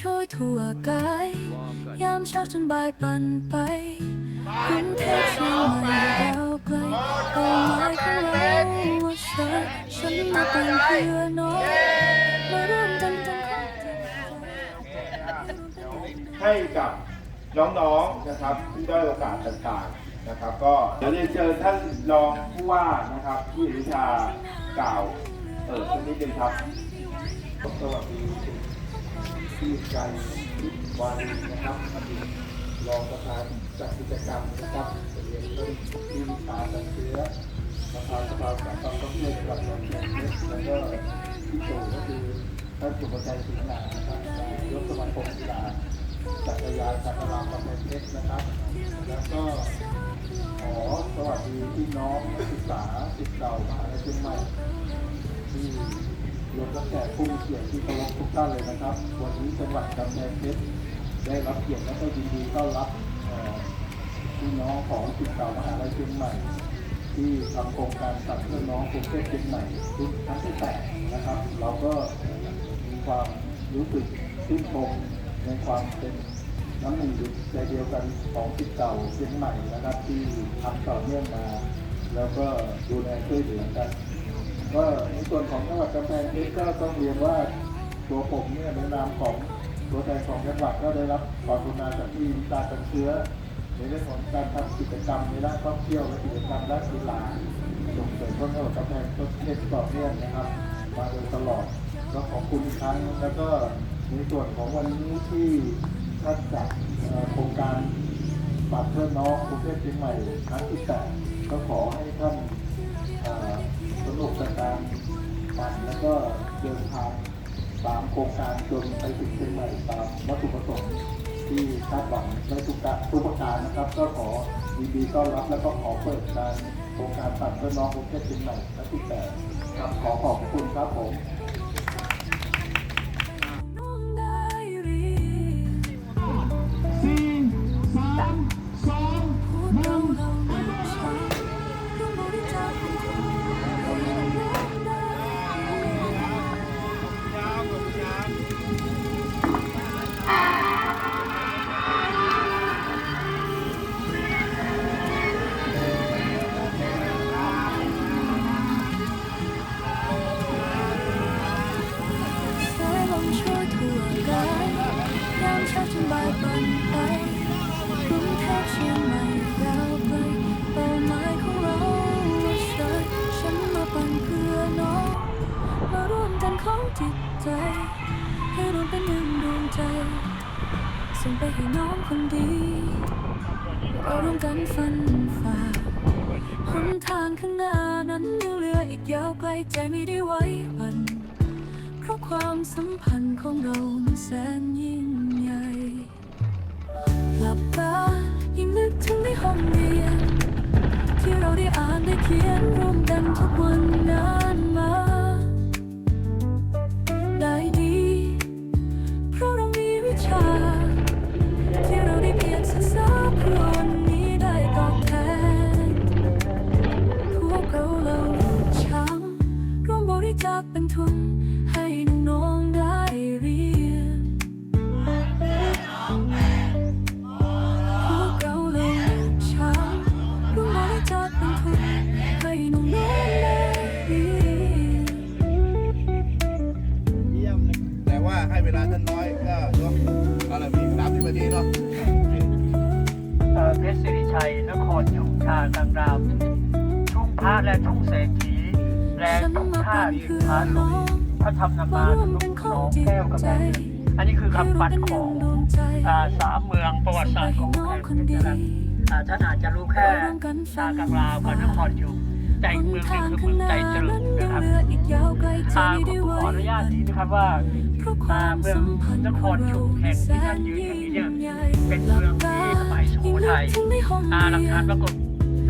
ช่วยทั่วกายยามเช้าจนบ่ายปั่นไปกรุงเทพเชียงใหม่ยาวไกลเป้าหมายของเราว่าฉันฉันมาเป็นเพื่อนน้องมาร่วมกันทำความดีให้กับน้องๆนะครับที่ได้โอกาสต่างๆนะครับ ก็เดี๋ยวเรียนเชิญท่านรองผู้ว่านะครับที่วิชากล่าวเปิดสักนิดนึงครับสวัสดี ที่ใจวันนะครับอดีตรองประธานจัดกิจกรรมนะครับเรียนเรื่องที่วิชาการเชื้อประธานสภาการท่องเที่ยวจังหวัดนนทบุรีแล้วก็ที่โจก็คือท่านสุภชัยสิงห์นานะครับยกสมาคมกีฬาจักรยานจักรยานกำแพงเพชรนะครับ แล้วก็ขอสวัสดีพี่น้องนักศึกษาสิทธิ์เก่ามหาวิทยาลัยเชียงใหม่ที่ รวมทั้งแขกผู้มีเกียรติที่เคารพทุกท่านเลยนะครับวันนี้จังหวัดกำแพงเพชรได้รับเกียรติและก็ยินดีต้อนรับพี่น้องของสิทธิ์เก่ามหาลัยเชียงใหม่ ที่ทำโครงการตัดเพื่อน้องกรุงเทพเชียงใหม่รุ่นครั้งที่แปดนะครับ เราก็มีความรู้สึกชื่นชมในความเป็นน้ำหนึ่งใจเดียวกันของสิทธิ์เก่าเชียงใหม่นะครับที่ทำต่อเนื่องมา แล้วก็ดูแลช่วยเหลือกัน ก็ในส่วนของจังหวัดกำแพงเพชรก็ต้องเรียนว่าตัวผมเนี่ยในนามของตัวแทนของจังหวัดก็ได้รับความกรุณาจากที่วิชาการเชื้อ ในเรื่องของการทำกิจกรรมในด้านท่องเที่ยวและกิจกรรมด้านกีฬาส่งเสริมจังหวัดกำแพงเพชรต่อเนื่องนะครับ มาโดยตลอดก็ขอบคุณอีกครั้งแล้วก็ในส่วนของวันนี้ที่ท่านจัดโครงการปัดเพื่อนน้องกรุงเทพเชียงใหม่ครั้งที่แปดก็ขอให้ท่าน สนุกต่างๆปั่นแล้วก็เดินทางตามโครงการจนไปถึงเชียงใหม่ตามวัตถุประสงค์ที่คาดหวังในทุกการทุกประการนะครับ ก็ขอยินดีต้อนรับและก็ขอเปิดการโครงการปั่นเพื่อน้องโอเทพเชียงใหม่ที่แปดครับขอขอบคุณครับผม องคนดีเราร่วมกันฟันฝ่าหนทางข้างหน้านั้นยังเหลืออีกยาวไกลใจไม่ได้ไว้วันเพราะความสัมพันธ์ของเราแสนยิ่งใหญ่หลับตายิ่งนึกถึงในห้องเรียนที่เราได้อ่านได้เขียนร่วมกันทุกวัน เป็นทุนให้น้ และทุ่งท่าที่พระสงฆ์พระธรรมนมาทุกหนองแก้วกำแพงเพชรอันนี้คือคำปัดของอาสามเมืองประวัติศาสตร์ของกำแพงเพชรนะครับอาท่านอาจจะรู้แค่ชากังราวกับนครชุมแต่อีกเมืองหนึงคือเมืองใจตรึงนะครับอาผมขออนุญาตนี้นะครับว่าอ่าเมืองนครชุมแห่งที่ท่านยืนอยู่นี้เนี่ยเป็นเมืองที่สมัยสุโขทัยอาหลักฐานปรากฏ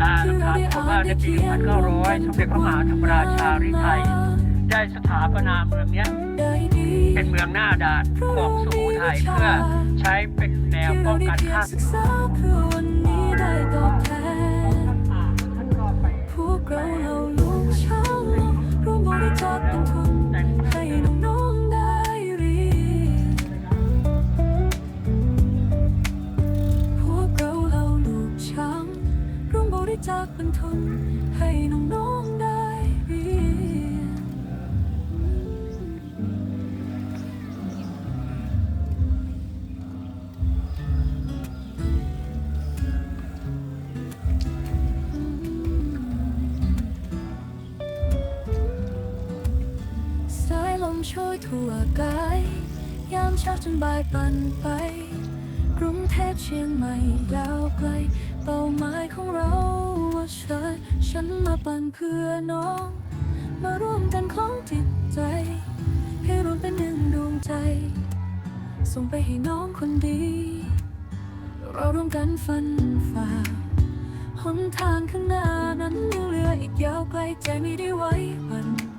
อ่าหลักฐานบอกว่าในปี 1900 สมเด็จพระมหาธรรมราชาริไทย ได้สถาปนาเมืองเนี้ยเป็นเมืองหน้าด่านของสุโขทัยเพื่อใช้เป็นแนวป้องกันข้าศึกท่านก็ไปพวกเราเราลูกช้างร่วมบริจาคเป็นทุนให้น้องๆได้เรีย ช่วยทั่วกาย ยามเช้าจนบ่ายปั่นไป กรุงเทพเชียงใหม่ยาวไกล เป้าหมายของเราว่าฉันฉันมาปั่นเพื่อน้อง มาร่วมกันของจิตใจ ให้รวมเป็นหนึ่งดวงใจ ส่งไปให้น้องคนดี เราร่วมกันฟันฝ่าหนทางข้างหน้านั้นยังเหลืออีกยาวไกลใจไม่ได้ไว้วัน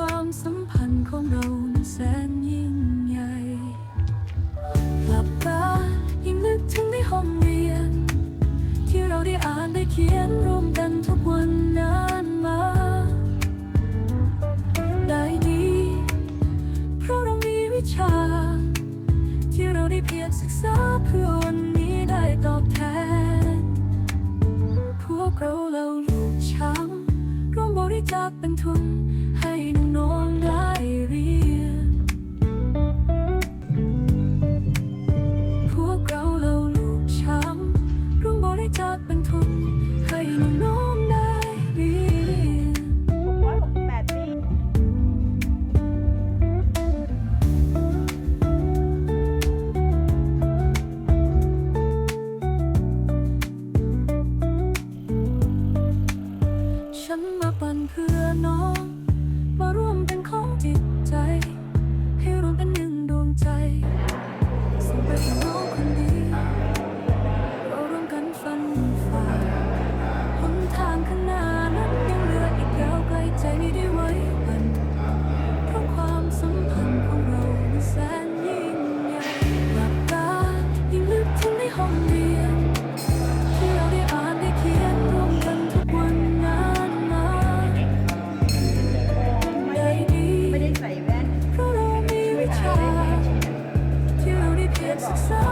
ความสัมพันธ์ so